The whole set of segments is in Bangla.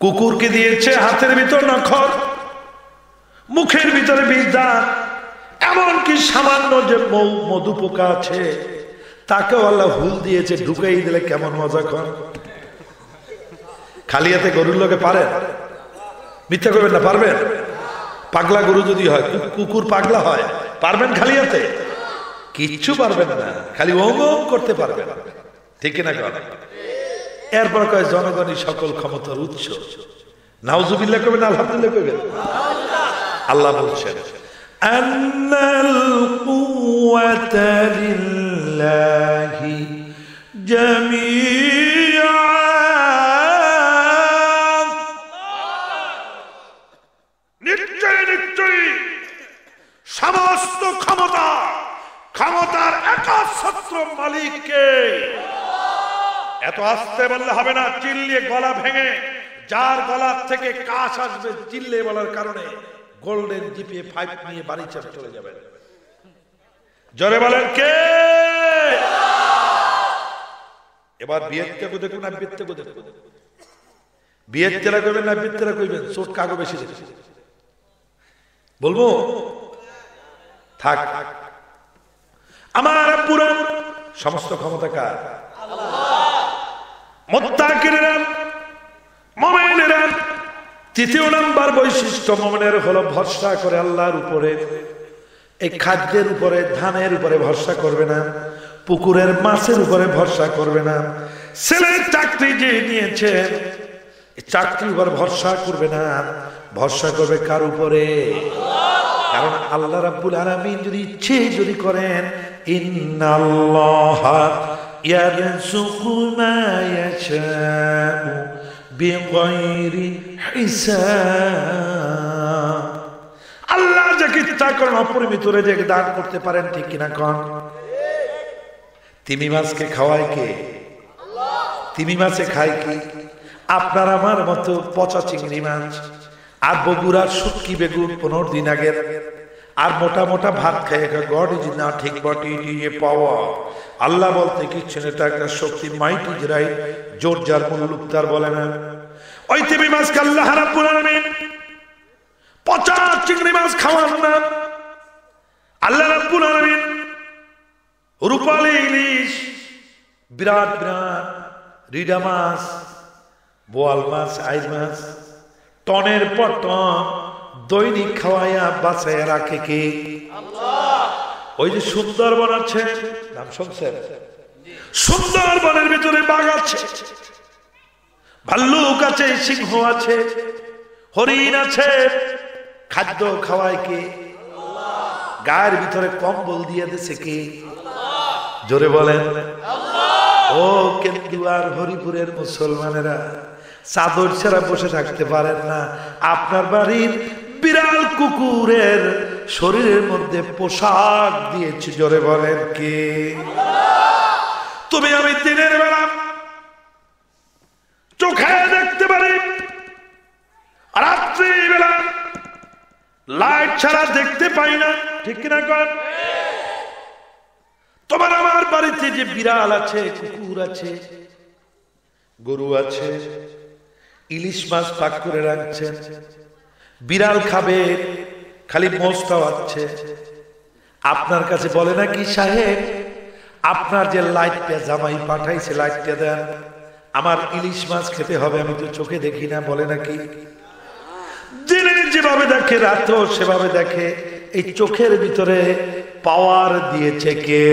কুকুরকে দিয়েছে হাতের ভিতর নখর, মুখের ভিতরে বিদ্যার এমনকি সামান্য যে মৌ মধু পোকা আছে, তাকেও আল্লাহ হুল দিয়েছে, ঢুকাই দিলে কেমন মজা কর। খালি হাতে গরুর লোকে পারেন মিথ্যা করবেন না, পারবেন? পাগলা গরু যদি হয় কুকুর পাগলা হয়, পারবেন খালি হাতে কিচ্ছু পারবেন না, খালি ওম করতে পারবেন। ঠিক না কর? এরপর কয়, জনগণই সকল ক্ষমতার উৎস। নাউজুবিল্লাহ না আলহামদুলিল্লাহ করবেন আল্লাহ বলছেন নিশ্চয় নিশ্চয়ই সমস্ত ক্ষমতা, ক্ষমতার একাশত্র মালিককে এত আস্তে বললে হবে না, চিল্লিয়ে গলা ভেঙে, যার গলার থেকে কাশ আসবে চিল্লে বলার কারণে গোল্ডেন জিপে ফাইভ নিয়ে বাড়ি ছেড়ে চলে যাবেন। জোরে বলেন, কে? এবার বিয়ের থেকে দেখুন না বিয়ের থেকে দেখুন বিয়ের তেরা করবেন না বিয়ের তেরা করবেন চোট কাগো বেশি বলব? থাক। আমার পুরো সমস্ত ক্ষমতা কার? তৃতীয় নাম্বার বৈশিষ্ট্য মোমেনের হলো ভরসা করে আল্লাহর উপরে। এই খাদ্যের উপরে, ধানের উপরে ভরসা করবে না, পুকুরের মাছের উপরে ভরসা করবে না। ছেলের চাকরি যে নিয়েছে চাকরির উপর ভরসা করবে না। ভরসা করবে কার উপরে? কারণ আল্লাহ রাব্বুল আলামিন যদি ইচ্ছে যদি করেন, ইন্নাল্লাহা ইয়ারযুকু মা ইয়াশাউ বিগাইরি হিসাব আল্লাহ যাকে ইচ্ছা করেন, অপরিমিত রেজেক দান করতে পারেন, ঠিক কিনা কন? তিমি মাছকে খাওয়ায় কে? তিমি মাছে খায় কি? আপনার আমার মতো পচা চিংড়ি মাছ আর বগুড়ার শুটকি বেগুন পনেরো দিন আগের আর মোটা মোটা ভাত খায় গড ইজ না ঠিক বটি দিয়ে পাওয়া আল্লাহ বলতে কিচ্ছু এটা একটা শক্তি মাইট ইজ রাইট জোর যার মুল্লুক তার বলে না। ওই তিমি মাছকে আল্লাহ রাব্বুল আলামিন। পচা চিংড়ি মাছ খাওয়ান না। আল্লাহ রাব্বুল আলামিন রূপালী ইলিশ, বিরাট বিরাট রিডা মাছ, বোয়াল মাছ আইস মাছ, টনের পর টন দৈনিক খাওয়াইয়া বাঁচাইয়া রাখে কে? ওই যে সুন্দরবন আছে নাম শুনছেন? সুন্দরবনের ভিতরে বাঘ আছে ভাল্লুক আছে সিংহ আছে হরিণ আছে খাদ্য খাওয়ায় কে? গায়ের ভিতরে কম্বল দিয়ে দিছে কে? জোরে বলেন। ও কেন্দুয়ার হরিপুরের মুসলমানেরা চাদর ছাড়া বসে থাকতে পারেন না। আপনার বাড়ির বিড়াল কুকুরের শরীরের মধ্যে পোশাক দিয়েছে, জোরে বলেন কে? তুমি আমি দিনের বেলা চোখে দেখতে পারি রাত্রি বেলা লাইট ছাড়া দেখতে পাই না, ঠিক কিনা কর তোমার আমার বাড়িতে যে বিড়াল আছে, কুকুর আছে, গরু আছে, ইলিশ মাছ পাক করে রাখছেন বিড়াল খাবে, খালি মোষটাও আছে আপনার কাছে বলে না কি সাহেব, আপনার যে লাইটটা জামাই পাঠাইছে, লাইটটা দেন। আমার ইলিশ মাছ খেতে হবে, আমি তো চোখে দেখি না, বলে নাকি। যেভাবে দেখে, রাতেও সেভাবে দেখে, এই চোখের ভিতরে পাওয়ার দিয়েছে কে?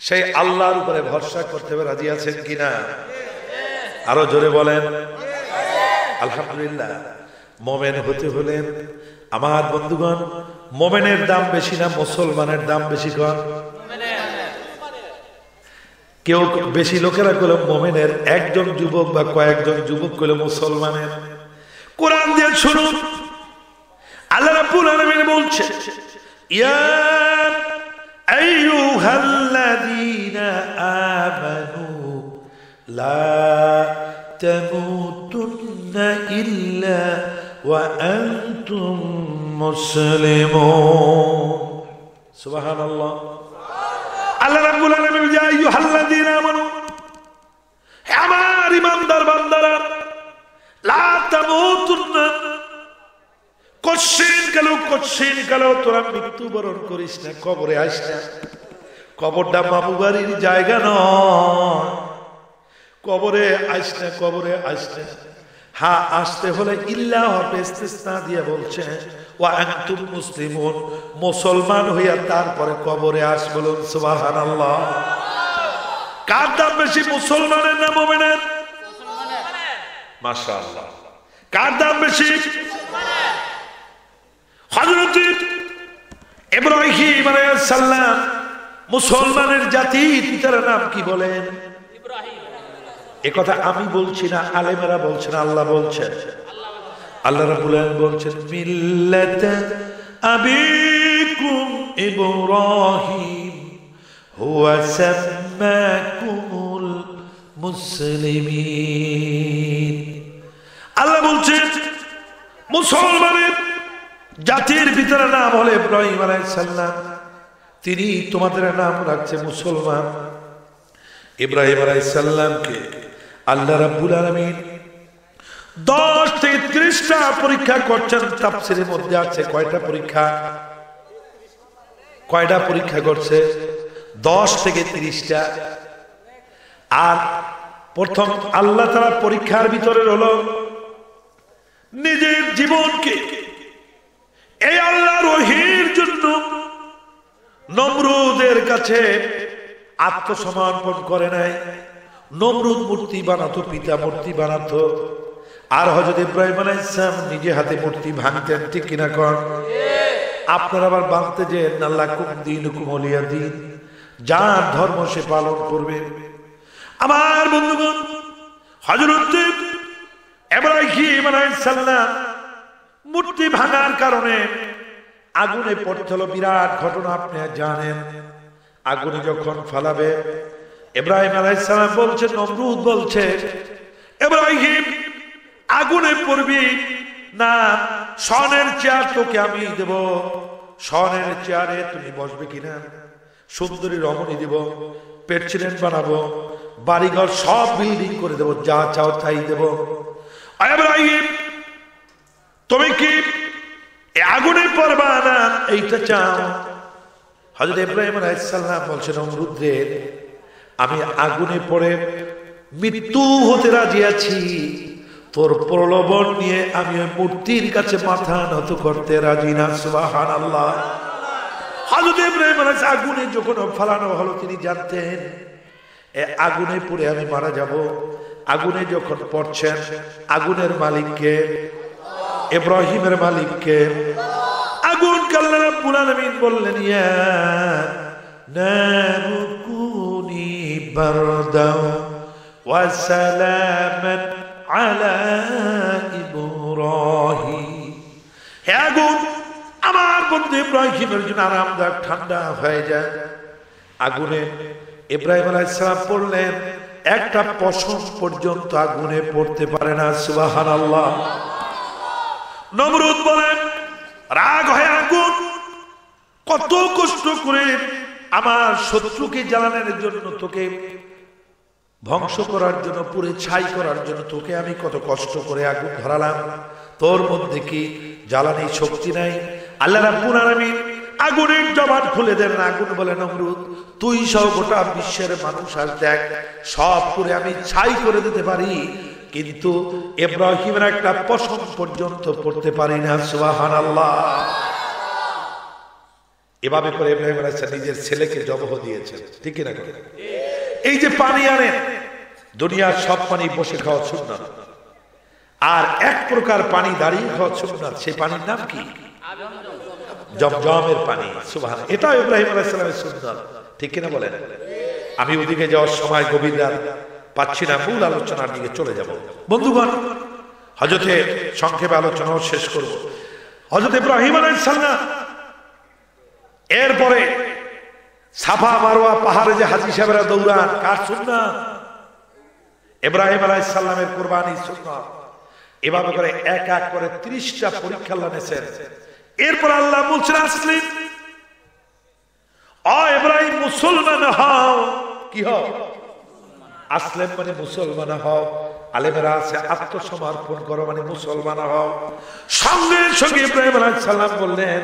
সেই আল্লাহর উপরে ভরসা করতে হবে, রাজি আছেন কিনা? আরও জোরে বলেন। আলহামদুলিল্লাহ। মোমেন হতে হলেন আমার বন্ধুগণ, মোমেনের দাম বেশি না, মুসলমানের দাম বেশি কন কেউ বেশি লোকেরা করল মোমেনের একজন যুবক বা কয়েকজন যুবক করল মুসলমানের। কোরআন দিয়ে শুনুন। আল্লাহ রাব্বুল আলামিন বলছে, ইয়া আইয়ুহাল্লাযীনা আমানু লা তামুতুন্না إلا وأنتم مسلمون سبحان الله আল্লাহ রাব্বুল আলামিন বলে আইয়ুহাল্লাযীনা আমানু, হে আমার ইমানদার বান্দারা, লা তামুতুন্না কশিন কালো কশিন কালো তোরা মৃত্যুবরণ করিস না, কবরে আস না। কবরটা মামু বাড়ির জায়গা নয়। কবরে আইস না, কবরে আসতে না। হ্যাঁ আসতে হলে ইল্লাহ ইস্তিসনা দিয়ে বলছে ও আনতুম মুসলিমুন। মুসলমান হইয়া তারপরে কবরে আস বলুন, সুবহানাল্লাহ। কার দাম বেশি, মুসলমানের না মোমেনের? মাশাআল্লাহ। কার দাম বেশি? হযরত ইব্রাহিম আলাইহিস সালাম, মুসলমানের জাতি, পিতার নাম কি বলেন? কথা আমি বলছি না, আলেমেরা বলছেন আল্লাহ বলছেন আল্লাহ আলামিন বলছেন, মিল্লাত আবিকুম ইব্রাহিম, হুয়া সাম্মাকুমুল মুসলিমিন। আল্লাহ বলছেন, মুসলমানের জাতির ভিতরে নাম হলে ইব্রাহিম আলাইহিস সালাম। তিনি তোমাদের নাম রাখছে মুসলমান। ইব্রাহিম আলাইসাল্লামকে আল্লাহ রাব্বুল আলামিন দশ থেকে ত্রিশটা পরীক্ষা করছেন, তাফসিরের মধ্যে আছে কয়টা পরীক্ষা? কয়টা পরীক্ষা করছে? দশ থেকে ত্রিশটা। আর প্রথম আল্লাহ তারা পরীক্ষার ভিতরে হলো নিজের জীবনকে। এই আল্লাহ রহির জন্য নমরুদের কাছে আত্মসমর্পণ করে নাই। নমরুদ মূর্তি বানাতো, পিতা মূর্তি বানাতো। আর হজরত ইব্রাহিম আলাইসালাম নিজে হাতে মূর্তি ভাঙতেন, ঠিক কিনা কর আপনার আবার বাঁধতে যে নাল্লা কুম দিন কুমলিয়া দিন। যার ধর্ম সে পালন করবে। আমার বন্ধুগণ হজরত ইব্রাহিম আলাইসাল্লাম মূর্তি ভাঙার কারণে আগুনে পড়তে হলো বিরাট ঘটনা, আপনি জানেন। আগুনে যখন ফালাবে ইব্রাহিম আলাইসালাম বলছে, নমরুদ বলছে, ইব্রাহিম আগুনে পড়বি না সনের চেয়ার তোকে আমি দেব। সনের চেয়ারে তুমি বসবে কিনা? সুন্দরী রমণী দেব পেটছিলেন বানাবো, বাড়িঘর সব বিল্ডিং করে দেব, যা চাও তাই দেব। ইব্রাহিম, তুমি কি আগুনে পড়বা না? এইটা চাও। হজরত ইব্রাহিম আলাইসাল্লাম বলছেন অমরুদ্রের আমি আগুনে পড়ে মৃত্যু হতে রাজি আছি। তোর প্রলোভন নিয়ে আমি মূর্তির কাছে মাথা নত করতে রাজি না সুবাহান আল্লাহ হজরত আগুনে যখন ফালানো হলো, তিনি জানতেন, এ আগুনে পড়ে আমি মারা যাব। আগুনে যখন পড়ছেন, আগুনের মালিককে, ইব্রাহিমের মালিককে, আগুন কাল্লা রাব্বুল আলামিন বললেন, ইয়া নারু ওয়া সালামান আলা ইব্রাহিম হে আগুন, আমার বন্ধু ইব্রাহিমের জন্য আরামদায়ক ঠান্ডা হয়ে যায়। আগুনে ইব্রাহিম আলাইহিসসালাম পড়লেন, একটা পশম পর্যন্ত আগুনে পড়তে পারে না, সুবহানাল্লাহ। নমরুদ বলেন, রাগ হয় আগুন, কত কষ্ট করে আমার শত্রুকে জ্বালানোর জন্য, তোকে ধ্বংস করার জন্য পুরে ছাই করার জন্য তোকে আমি কত কষ্ট করে আগুন ধরালাম। তোর মধ্যে কি জ্বালানি শক্তি নাই? আল্লাহ রাব্বুল আলামিন আগুনের জবান খুলে দেন, আগুন বলে, নমরুদ, তুই সব গোটা বিশ্বের মানুষ আর দেখ, সব করে আমি ছাই করে দিতে পারি। কিন্তু ইব্রাহিমের একটা পশম পর্যন্ত পড়তে পারি না সুবাহান আল্লাহ এভাবে করে ইব্রাহিম আলাইহিস নিজের ছেলেকে জবহ দিয়েছেন। ঠিক না এই যে পানি আনেন, দুনিয়ার সব পানি বসে খাওয়া সুন্নাত। আর এক প্রকার পানি দাঁড়িয়ে খাওয়া সুন্নাত, সেই পানির নাম কি? জমজমের পানি সুবহান এটা ইব্রাহিম আলাইহিস সালামের সুন্নাত। ঠিক কিনা বলেন? আমি ওদিকে যাওয়ার সময় গভীর রাত পাচ্ছি না, মূল আলোচনার দিকে চলে যাব। বন্ধুগণ হজরতে সংক্ষেপে আলোচনাও শেষ করব। হজরত ইব্রাহিম আলাইহিস সালাম এরপরে সাফা মারোয়া পাহাড়ে যে হাজি সাহেবরা দৌড়ান, কার সুন্নাত ইব্রাহিম আলাইহিস সালামের কুরবানি সুন্নাত এভাবে করে এক এক করে ত্রিশটা পরীক্ষা আল্লাহ এরপর আল্লাহ বলছেন আসলেন অ ইব্রাহিম, মুসলমান হও। কি হও? আসলেন মানে মুসলমান হও। আলেমেরা আছে, আত্মসমর্পণ করো মানে মুসলমান হও। সঙ্গে সঙ্গে ইব্রাহিম আলাইহিস সালাম বললেন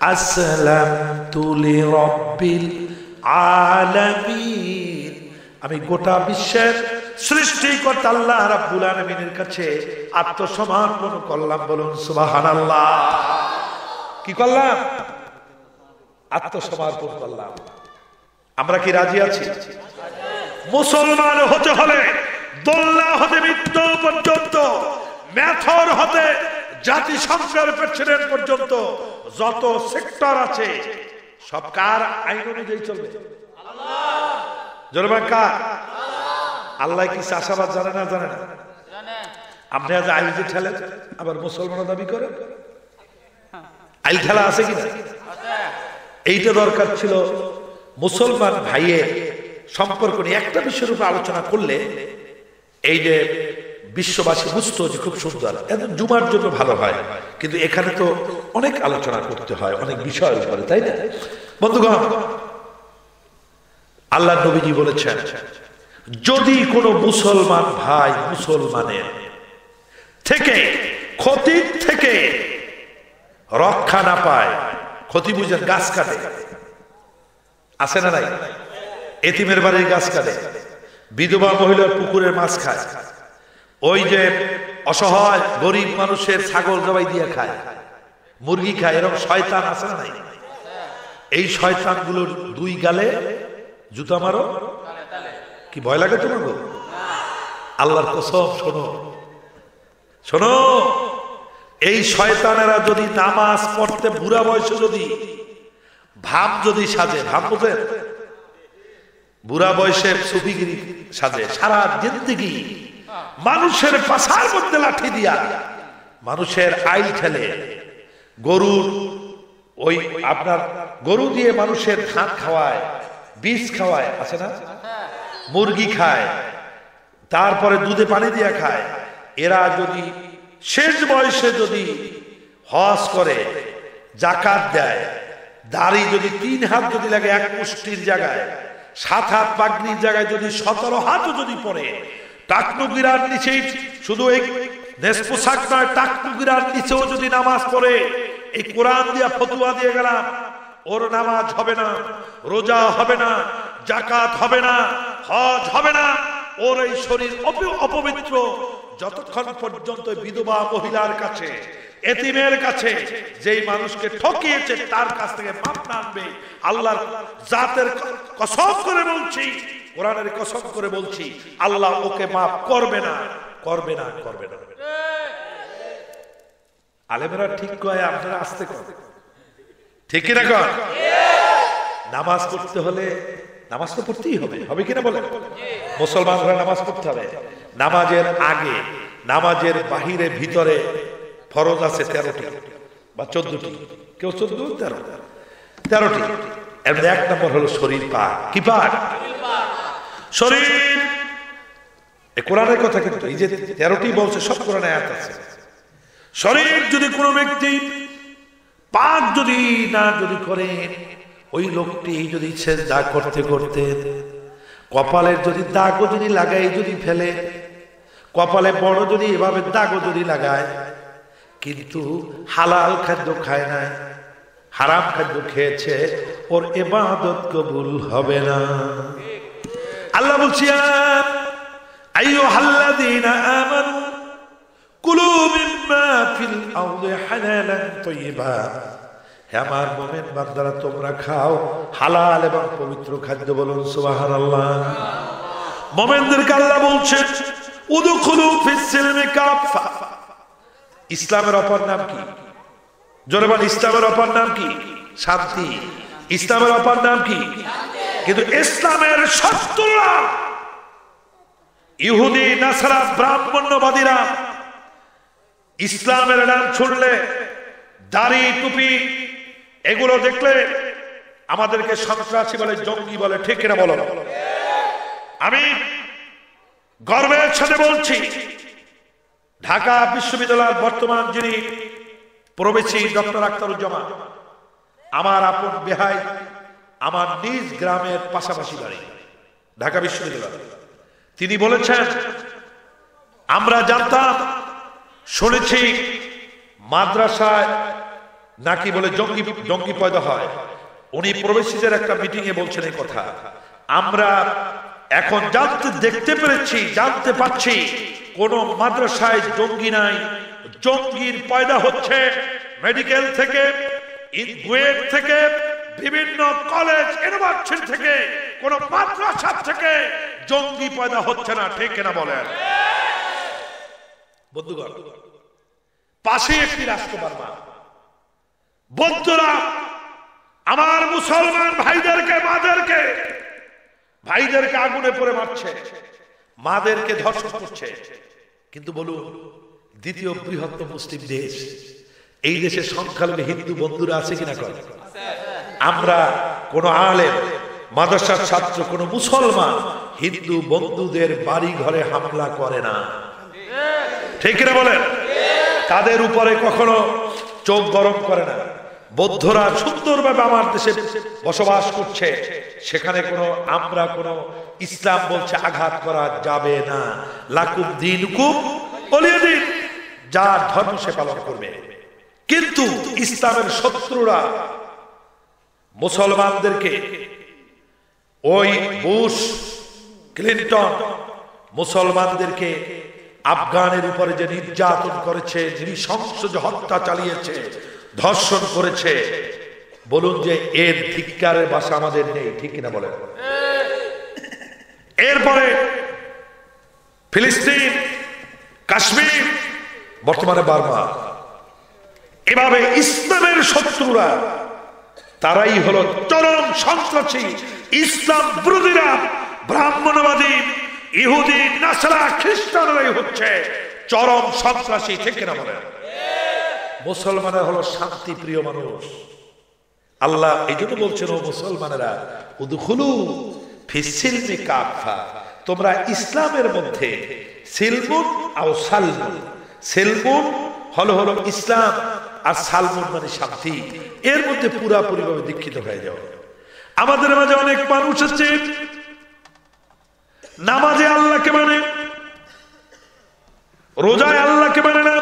আসসালাম তুলি রব্বিল আমি গোটা বিশ্বের সৃষ্টিকর্তা আল্লাহ রাব্বুল আলামিনের কাছে আত্মসমর্পণ করলাম, বলুন সুবহানাল্লাহ। কি করলাম? আত্মসমর্পণ করলাম। আমরা কি রাজি আছি? মুসলমান হতে হলে দোল্লা হতে মৃত্যু পর্যন্ত, ম্যাথর হতে জাতিসংঘের প্রেসিডেন্ট পর্যন্ত যত সেক্টর আছে, সব কার আইন অনুযায়ী চলবে? জনমান কার? আল্লাহ কি চাষাবাদ জানে না জানে না? আপনি আজ আইল যে ঠেলেন, আবার মুসলমান দাবি করে আইল ঠেলা আছে কি এইটা দরকার ছিল মুসলমান ভাইয়ের সম্পর্ক নিয়ে একটা বিষয়ের উপর আলোচনা করলে এই যে বিশ্ববাসী বুঝতো যে খুব সুন্দর। একদম জুমার জন্য ভালো হয়। কিন্তু এখানে তো অনেক আলোচনা করতে হয়, অনেক বিষয়ের উপরে, তাই না? বন্ধুগণ, আল্লাহ নবীজি বলেছেন, যদি কোনো মুসলমান ভাই মুসলমানের থেকে ক্ষতির থেকে রক্ষা না পায়, ক্ষতি বুঝেন গাছ কাটে। আছে না নাই? এতিমের বাড়ির গাছ কাটে। বিধবা মহিলার পুকুরের মাছ খায়। ওই যে অসহায়, গরিব মানুষের ছাগল জবাই দিয়ে খায়, মুরগি খায়, এরকম শয়তান আছে নাই? এই শয়তানগুলোর দুই গালে জুতা মারো। কি ভয় লাগে তোমার গো? আল্লাহর কসম, শোনো। শোনো, এই শয়তানেরা যদি নামাজ পড়তে বুড়া বয়সে যদি ভাব যদি সাজে, ভাব বোঝেন? বুড়া বয়সে সুফিগিরি সাজে সারা জিন্দগি মানুষের পাশার মধ্যে লাঠি দিয়া মানুষের আইল ঠেলে। গরুর ওই আপনার গরু দিয়ে মানুষের ধান খাওয়ায়, বীজ খাওয়ায়, আছে না? মুরগি খায়, তারপরে দুধে পানি দিয়ে খায়। এরা যদি শেষ বয়সে যদি হজ করে, জাকাত দেয়, দাড়ি যদি তিন হাত যদি লাগে এক মুষ্টির জায়গায়, সাত হাত পাগনির জায়গায় যদি সতেরো হাতও যদি পড়ে টাকনুগিরার নিচেই শুধু এই দেশ পোশাক নয়, টাকনুগিরার নিচেও যদি নামাজ পড়ে, এই কোরআন দিয়া ফতুয়া দিয়ে গেলাম, ওর নামাজ হবে না, রোজা হবে না জাকাত হবে না, হজ হবে না, ওর এই শরীর অপ- অপবিত্র, যতক্ষণ পর্যন্ত বিধবা মহিলার কাছে এতিমের কাছে যেই মানুষকে ঠকিয়েছে, তার কাছ থেকে মাপ না আনবে। আল্লাহর জাতের ক- কসম করে বলছি, কোরআনের কসম করে বলছি, আল্লাহ ওকে মাফ করবে না করবে না করবে না। আলেমেরা ঠিক কয়, আপনারা আসতে কর ঠিক কিনা কর নামাজ পড়তে হলে নামাজ তো পড়তেই হবে হবে কিনা বলে মুসলমানরা নামাজ পড়তে হবে। নামাজের আগে, নামাজের বাহিরে, ভিতরে ফরজ আছে তেরোটি বা চোদ্দটি। কেউ চোদ্দ, তেরো। তেরোটি। এর এক নম্বর হলো শরীর পাক। কি পাক? শরীর। এ কোরআনের কথা কিন্তু এই যে তেরোটি বলছে, সব কোরআনে আয়াত আছে। শরীর যদি কোনো ব্যক্তি পাক যদি না যদি করে, ওই লোকটি যদি দা করতে করতে কপালের যদি দাগও যদি লাগাই যদি ফেলে, কপালে বড় যদি এভাবে দাগও যদি লাগায় কিন্তু হালাল খাদ্য খায় নাই, হারাম খাদ্য খেয়েছে, ওর এবাদত কবুল হবে না। আল্লাহ বলছি আইয়ো হাল্লাদিনা আমানু, কুলু মিম্মা ফিল আরদি হালালান তাইয়্যিবা হে আমার মুমিন বান্দারা, তোমরা খাও হালাল এবং পবিত্র খাদ্য বলুন আল্লাহ ইসলামের অপর নাম কি? বল ইসলামের অপর নাম কি? শান্তি। ইসলামের অপর নাম কি? কিন্তু ইসলামের শত্রুরা ইহুদি, নাসারা ব্রাহ্মণ্যবাদীরা ইসলামের নাম ছুড়লে দাড়ি, টুপি এগুলো দেখলে আমাদেরকে সন্ত্রাসী বলে, জঙ্গি বলে, ঠিক কিনা বলো? আমি গর্বের সাথে বলছি ঢাকা বিশ্ববিদ্যালয়ের বর্তমান যিনি প্রবেশী ডক্টর আক্তারুজ্জামান আমার আপন বেহাই, আমার নিজ গ্রামের পাশাপাশি বাড়ি, ঢাকা বিশ্ববিদ্যালয়। তিনি বলেছেন, আমরা জানতাম, শুনেছি, মাদ্রাসায় নাকি বলে জঙ্গি জঙ্গি পয়দা হয়। উনি প্রবেশীদের একটা মিটিং এ বলছেন এই কথা। আমরা এখন জানতে, দেখতে পেরেছি, জানতে পাচ্ছি কোন মাদ্রাসায় জঙ্গি নাই। জঙ্গির পয়দা হচ্ছে মেডিকেল থেকে বুয়েট থেকে, বিভিন্ন কলেজ, ইউনিভার্সিটি থেকে, কোন মাদ্রাসা থেকে জঙ্গি পয়দা হচ্ছে না, ঠিক কিনা বলেন? বন্ধুগণ, পাশে একটি রাষ্ট্র বার্মা বৌদ্ধরা আমার মুসলমান ভাইদেরকে, মাদেরকে, ভাইদেরকে আগুনে পড়ে মারছে, মাদেরকে ধর্ষণ করছে। কিন্তু বলুন, দ্বিতীয় বৃহত্তম মুসলিম দেশ, এই দেশে সংখ্যালঘু হিন্দু বন্ধুরা আছে কিনা করে আমরা কোন আলেম, মাদ্রাসার ছাত্র, কোন মুসলমান হিন্দু বন্ধুদের বাড়ি ঘরে হামলা করে না। ঠিক না বলেন? তাদের উপরে কখনো চোখ গরম করে না। বৌদ্ধরা সুন্দরভাবে আমার দেশে বসবাস করছে। সেখানে কোনো আমরা কোনো ইসলাম বলছে আঘাত করা যাবে না। লাকুম দিন হুকুম বলিয়ে দিন। যার ধর্ম সে পালন করবে। কিন্তু ইসলামের শত্রুরা মুসলমানদেরকে ওই বুশ, ক্লিন্টন মুসলমানদেরকে আফগানের উপরে যে নির্যাতন করেছে, নৃশংস যে হত্যা চালিয়েছে ধর্ষণ করেছে। বলুন যে এর ধিক্কারের বাসা আমাদের নেই, ঠিক কিনা বলেন? এরপরে ফিলিস্তিন, কাশ্মীর, বর্তমানে বার্মা। এভাবে ইসলামের শত্রুরা, তারাই হলো চরম সন্ত্রাসী, ইসলাম বিরোধীরা, ব্রাহ্মণবাদী, ইহুদি, নাসারা, খ্রিস্টানরাই হচ্ছে চরম সন্ত্রাসী, ঠিক কিনা বলেন? মুসলমানের হলো শান্তি প্রিয় মানুষ। আল্লাহ এই জন্য বলছেন, ও মুসলমানেরা, উদুখুলু ফিসিলমি কাফা তোমরা ইসলামের মধ্যে সিলমুন আর সালমুন। সিলমুন হলো হলো ইসলাম আর সালমুন মানে শান্তি। এর মধ্যে পুরাপুরি ভাবে দীক্ষিত হয়ে যাও। আমাদের মাঝে অনেক মানুষ আছে, নামাজে আল্লাহকে মানে রোজায় আল্লাহকে মানে না।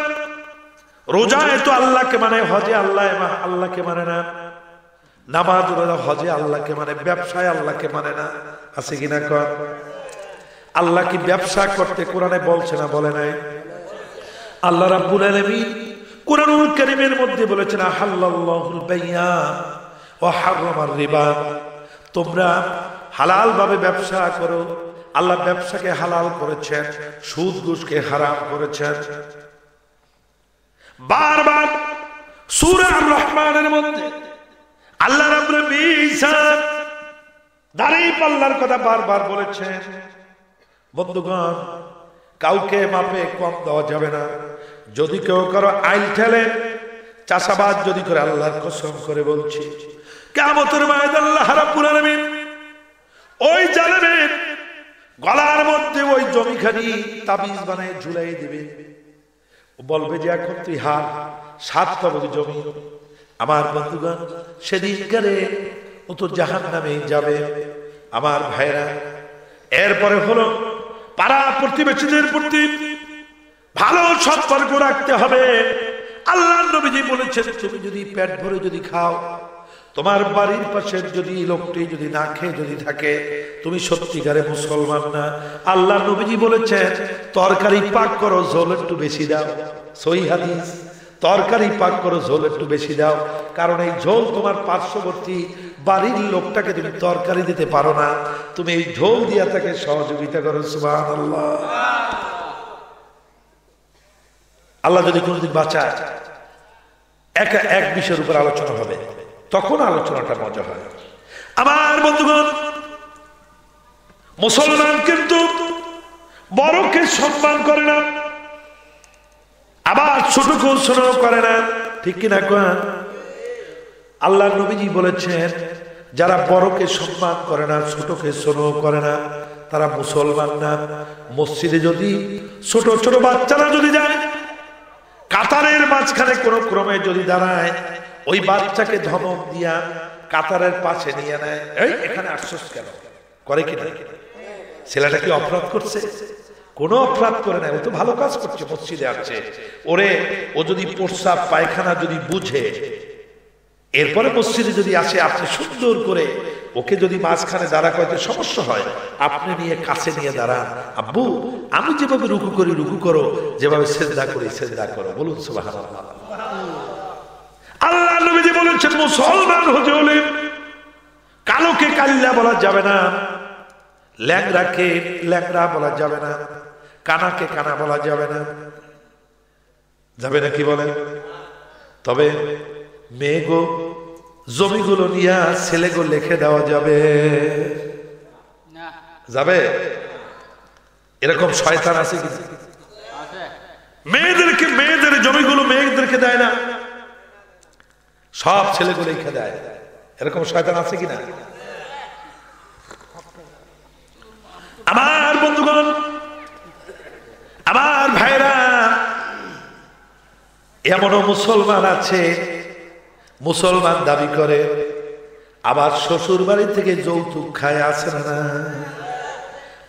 রোজায় তো আল্লাহকে মানে হজে আল্লাহ আল্লাহকে মানে না। নামাজ রোজা, হজে আল্লাহকে মানে ব্যবসায় আল্লাহকে মানে না। আছে কিনা কর আল্লাহ কি ব্যবসা করতে কোরআনে বলছে না বলে নাই? আল্লাহ রাব্বুল আলামিন কোরআনুল কারীমের মধ্যে বলেছেন, আহাল্লাল্লাহুল বাইয়া ওয়া হারামার রিবা। তোমরা হালাল ভাবে ব্যবসা করো। আল্লাহ ব্যবসাকে হালাল করেছেন সুদ ঘুষকে হারাম করেছেন। বারবার সূরা রহমানের মধ্যে আল্লাহ দাঁড়িয়ে পাল্লার কথা বারবার বলেছেন। বন্ধুগণ, কাউকে মাপে কম দেওয়া যাবে না। যদি কেউ কারও আইল ঠেলে, চাষাবাদ যদি করে আল্লাহর কসম করে বলছি কেমতের মায়ের আল্লাহ আলামিন ওই জালেমের গলার মধ্যে ওই জমিখানি তাবিজ বানায় ঝুলাই দিবে বলবে যে এখন তুই হার, সাত কবর জমি। আমার বন্ধুগণ, সেদিন গেলে ও তো জাহান নামে যাবে। আমার ভাইরা এরপরে হলো পাড়া প্রতিবেশীদের প্রতি ভালো সম্পর্ক রাখতে হবে। আল্লাহ নবীজি বলেছেন, তুমি যদি পেট ভরে যদি খাও তোমার বাড়ির পাশে যদি লোকটি যদি না খেয়ে যদি থাকে, তুমি সত্যিকারে মুসলমান না। আল্লাহ নবীজি বলেছেন, তরকারি পাক করো, ঝোল একটু বেশি দাও। সই হাদিস। তরকারি পাক করো, ঝোল একটু বেশি দাও। কারণ এই ঝোল তোমার পার্শ্ববর্তী বাড়ির লোকটাকে তুমি তরকারি দিতে পারো না। তুমি এই ঝোল দিয়া তাকে সহযোগিতা করো সুবাহ আল্লাহ আল্লাহ যদি কোনোদিন বাঁচায়, একা এক বিষয়ের উপর আলোচনা হবে। তখন আলোচনাটা মজা হয়। আমার বন্ধুগণ, মুসলমান কিন্তু বড়কে সম্মান করে না, আবার ছোটকে স্নেহ করে না। ঠিক কিনা কোন আল্লাহ নবীজি বলেছেন, যারা বড়কে সম্মান করে না, ছোটকে স্নেহ করে না, তারা মুসলমান না। মসজিদে যদি ছোট ছোট বাচ্চারা যদি যায়, কাতারের মাঝখানে কোনো ক্রমে যদি দাঁড়ায় ওই বাচ্চাকে ধমক দিয়া কাতারের পাশে নিয়ে নেয়। এই, এখানে আশ্বাস কেন? করে কিনা ছেলেটা কি অপরাধ করছে? কোনো অপরাধ করে নাই ও তো ভালো কাজ করছে, মসজিদে আসছে। ওরে, ও যদি প্রস্রাব, পায়খানা যদি বুঝে, এরপরে মসজিদে যদি আসে, আপনি সুন্দর করে ওকে যদি মাঝখানে দাঁড়া করতে সমস্যা হয়, আপনি নিয়ে কাছে নিয়ে দাঁড়ান। আব্বু, আমি যেভাবে রুকু করি, রুকু করো, যেভাবে সেজদা করি সেজদা করো। বলুন নবীজি বলেছেন মুসলমান হতে হলে কালোকে কালিলা বলা যাবে না ল্যাংরাকে ল্যাংরা বলা যাবে না কানাকে কানা বলা যাবে না। যাবে না কি বলেন? তবে মেয়েগো জমিগুলো নিয়ে ছেলেগো লিখে দেওয়া যাবে। যাবে? এরকম শয়তান আছে কি? মেয়েদেরকে মেয়েদের জমিগুলো মেয়েদেরকে দেয় না। সব ছেলেগুলো লিখে দেয়। এরকম শয়তান আছে কিনা? আমার বন্ধুগণ, আমার ভাইরা এমনও মুসলমান আছে, মুসলমান দাবি করে, আবার শ্বশুর বাড়ি থেকে যৌতুক খায়, আছে না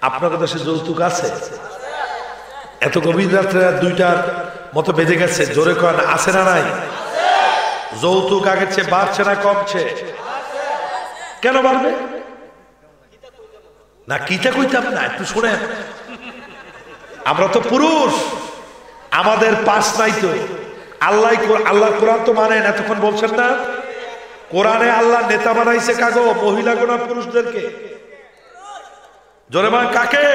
আপনাদের দেশে যৌতুক আছে? এত গভীর রাত্রে দুইটার মতো বেজে গেছে, জোরে কন, আছে না নাই? যৌতুক আগের চেয়ে বাড়ছে না কমছে? কেন বাড়বে? না কিটা কইতাম না, একটু শুনেন আমরা তো পুরুষ, আমাদের পাস নাই তো। আল্লাহ আল্লাহ কোরআন তো মানেন এতক্ষণ বলছেন না? কোরআনে আল্লাহ নেতা বানাইছে কাগো, মহিলা গোনা পুরুষদেরকে। জোরে কাকে?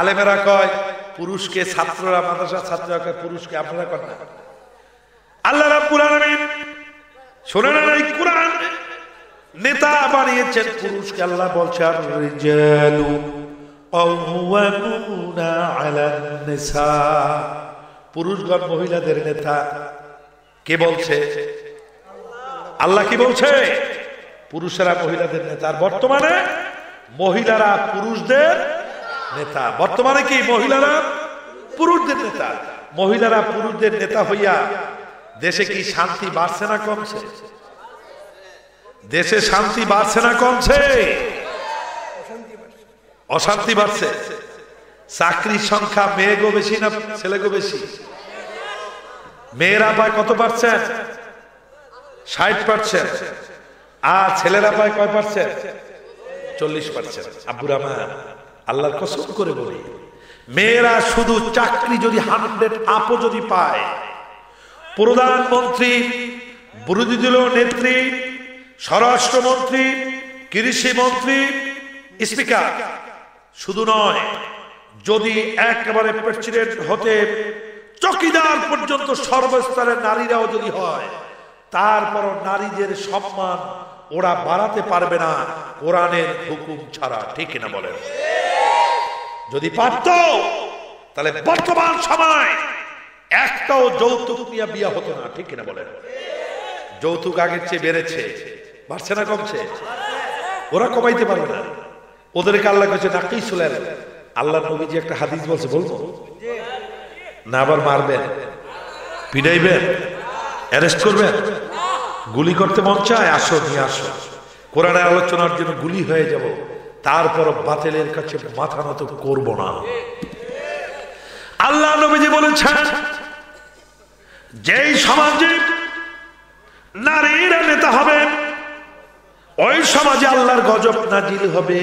আলেমেরা কয়, পুরুষকে ছাত্ররা মাদ্রাসা ছাত্ররা পুরুষকে, আপনারা কন না? আল্লাহ রাব্বুল আলামিন শোনেন এই কোরআন? নেতা বানিয়েছেন পুরুষকে, আল্লাহ বলছে, আর রিজালু কওয়ামুনা আলান নিসা। পুরুষগণ, মহিলাদের নেতা, কে বলছে? আল্লাহ কি বলছে? পুরুষেরা, মহিলাদের নেতা। আর বর্তমানে মহিলারা পুরুষদের নেতা। বর্তমানে কি মহিলারা পুরুষদের নেতা? মহিলারা পুরুষদের নেতা হইয়া দেশে কি শান্তি বাড়ছে না কমছে? দেশে শান্তি বাড়ছে না কমছে? অশান্তি বাড়ছে। চাকরির সংখ্যা মেয়ে গো বেশি না ছেলে গো বেশি? মেয়েরা পায় কত পার্সেন্ট? ষাট পার্সেন্ট। আর ছেলেরা পায় কয় পার্সেন্ট? চল্লিশ পার্সেন্ট। আব্বুর আমার আল্লাহর কসম করে বলি, মেয়েরা শুধু চাকরি যদি হান্ড্রেড আপও যদি পায় প্রধানমন্ত্রী বিরোধী দল নেত্রী, স্বরাষ্ট্রমন্ত্রী কৃষি মন্ত্রী স্পিকার। শুধু নয়, যদি একেবারে প্রেসিডেন্ট হতে চকিদার পর্যন্ত সর্বস্তরের নারীরাও যদি হয় তারপর নারীদের সম্মান ওরা বাড়াতে পারবে না, কোরআনের হুকুম ছাড়া, ঠিক না বলেন? যদি পারত, তাহলে বর্তমান সময় একটাও যৌতুক নিয়ে বিয়া হতো না, ঠিক কিনা বলেন? যৌতুক আগের চেয়ে বেড়েছে, বাড়ছে না কমছে? ওরা কমাইতে পারবে না। ওদেরকে আল্লাহ কাছে ডাকেই এলেন আল্লাহ নবীজি একটা হাদিস বলছে, বলব? না আবার মারবেন, পিটাইবেন, অ্যারেস্ট করবেন, গুলি করতে মন চায়, আসো, নিয়ে আসো। কোরআনের আলোচনার জন্য গুলি হয়ে যাব, তারপর বাতিলের কাছে মাথা নত করব না। আল্লাহ নবীজি বলেছেন যেই সমাজে নারীরা নেতা হবে, ওই সমাজে আল্লাহর গজব নাজিল হবে।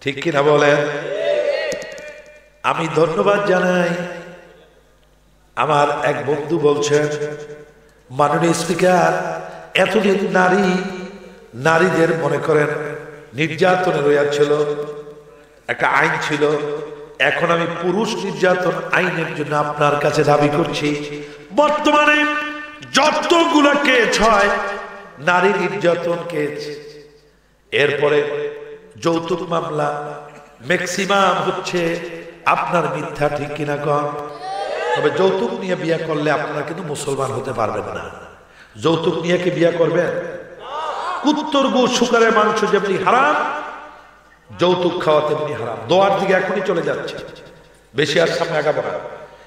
ঠিক কিনা বলেন? আমি ধন্যবাদ জানাই। আমার এক বন্ধু বলছেন, মাননীয় স্পিকার, এতদিন নারী, নারীদের মনে করেন নির্যাতনে রয়েছিল একটা আইন ছিল এখন আমি পুরুষ নির্যাতন আইনের জন্য আপনার কাছে দাবি করছি। বর্তমানে যতগুলো কেস হয়, নারী নির্যাতন কেস। এরপরে যৌতুক মামলা ম্যাক্সিমাম হচ্ছে আপনার মিথ্যা ঠিক কিনা কম তবে যৌতুক নিয়ে বিয়ে করলে আপনারা কিন্তু মুসলমান হতে পারবেন না। যৌতুক নিয়ে কি বিয়ে করবেন? কুত্তর গু শুকারের মাংস যেমনি হারাম যৌতুক খাওয়া তেমনি হারাম। দোয়ার দিকে এখনই চলে যাচ্ছে। বেশি আর সামনে আগাবো না।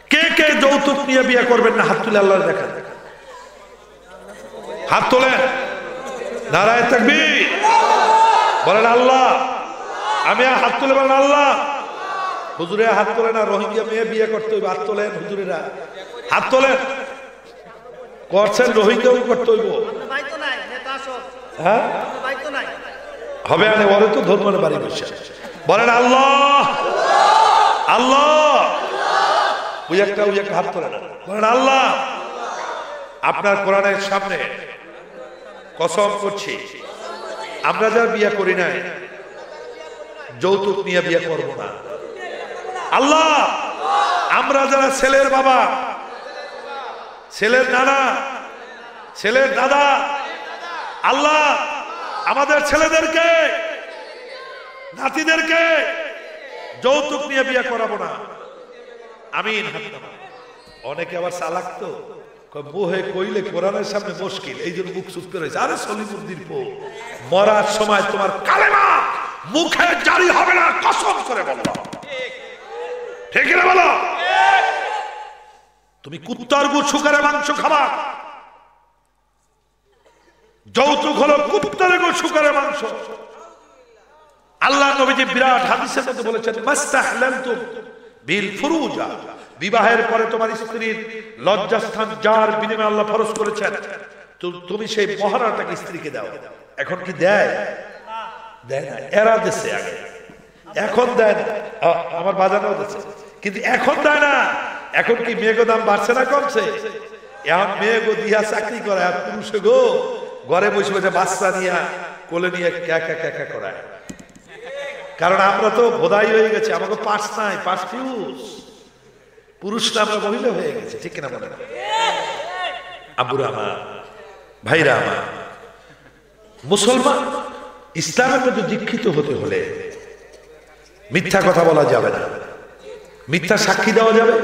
কে কে যৌতুক নিয়ে বিয়ে করবেন না হাত তুলে আল্লাহ দেখা। হাত তোলেন। নারায় থাকবি বলেন আল্লাহ। আমি আর হাত তুলে বলেন আল্লাহ। হুজুরে হাত তোলে না রোহিঙ্গা মেয়ে বিয়ে করতে হইব হাত তোলেন হুজুরেরা। হাত তোলেন। করছেন রোহিঙ্গাও করতে হইব। নাই হ্যাঁ? হবে আনে ওরে তো ধর্মের বাড়ি বসে। বলেন আল্লাহ। আল্লাহ। ওই একটা ওই একটা হাত তোলেন। বলেন আল্লাহ, আপনার কোরআনের সামনে কসম করছি, আমরা যা বিয়ে করি নাই, যৌতুক নিয়ে বিয়ে করব না। আল্লাহ, আমরা যারা ছেলের বাবা, ছেলের নানা ছেলের দাদা, আল্লাহ আমাদের ছেলেদেরকে, নাতিদেরকে যৌতুক নিয়ে বিয়ে করাবো না। আমিন অনেকে আবার চালাক তো। মোহে কইলে কোরআনের সামনে মুশকিল। এই জন্য মুখ চুপ করে। আরে সলিমুদ্দিন পো মরার সময় তোমার কালেমা মুখে জারি হবে না, কসম করে বলো। ঠিক না বলো? তুমি কুত্তার গু শুকারে মাংস খাবা। যৌতুক হলো কুত্তারে গো শুকারে মাংস। আল্লাহ নবীজি বিরাট হাদিসের মধ্যে বলেছেন মাস্তাহলালতুম বিল ফুরুজা। বিবাহের পরে তোমার স্ত্রীর লজ্জাস্থান যার বিনিময়ে আল্লাহ ফরজ করেছেন তুমি সেই মহারাটাকে স্ত্রীকে দাও। এখন কি দেয়? দেয় না, এরা দেশে আগে। এখন দেয় না। আমার বাজানো দেশে কিন্তু এখন দেয় না। এখন কি মেয়েগো দাম বাড়ছে না কমছে? এখন মেয়েগো দিয়া চাকরি করে পুরুষে গো ঘরে বসে বসে বাচ্চা নিয়ে, কোলে নিয়ে ক্যাকা ক্যাকা করায়। কারণ আমরা তো বোধাই হয়ে গেছে, আমাকে পাস নাই পাস ফিউজ পুরুষরা আমরা মহিলা হয়ে গেছে, ঠিক কিনা বলে আবুরা আমার ভাইরা আমার মুসলমান ইসলামের মধ্যে দীক্ষিত হতে হলে মিথ্যা কথা বলা যাবে না। মিথ্যা সাক্ষী দেওয়া যাবে?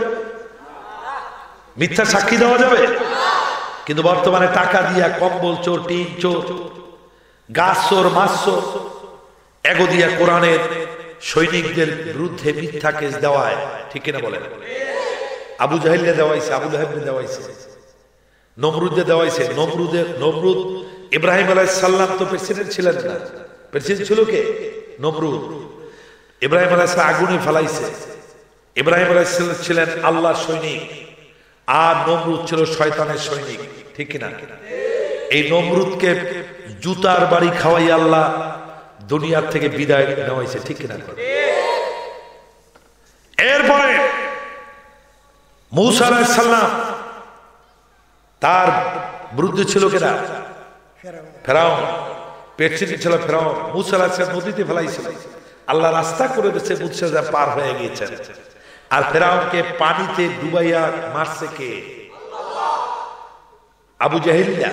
মিথ্যা সাক্ষী দেওয়া যাবে? কিন্তু বর্তমানে টাকা দিয়া কম্বল চোর, টিন চোর, গাছ চোর, মাছ চোর, এগো দিয়া কোরআনের সৈনিকদের বিরুদ্ধে মিথ্যা কেস দেওয়ায়, ঠিক কিনা বলেন? আবু জাহিল্লে দেওয়াইছে, আবু জাহেবকে দেওয়াইছে নমরুদে দেওয়াইছে, নমরুদের, নমরুদ ইব্রাহিম আলাইহিস সাল্লাম তো প্রেসিডেন্ট ছিলেন না। প্রেসিডেন্ট ছিল কে? নমরুদ। ইব্রাহিম আলাইহিস সালাম আগুনে ফেলাইছে। ইব্রাহিম আলাইহিস সালাম ছিলেন আল্লাহর সৈনিক, আর নমরুদ ছিল শয়তানের সৈনিক। ঠিক কিনা? এই নমরুদকে জুতার বাড়ি খাওয়াই আল্লাহ দুনিয়ার থেকে বিদায় নেওয়া হয়েছে ঠিক কিনা এরপরে মৌসা তার বিরুদ্ধে ছিল কেনা ফেরাও পেটছিটি ছিল ফেরাও মুসা নদীতে ফেলাইছিল। আল্লাহ রাস্তা করে দিয়েছে মুসা পার হয়ে গিয়েছেন আর ফেরাউনকে পানিতে ডুবাইয়া মারছে কে? আবু জাহিল্লা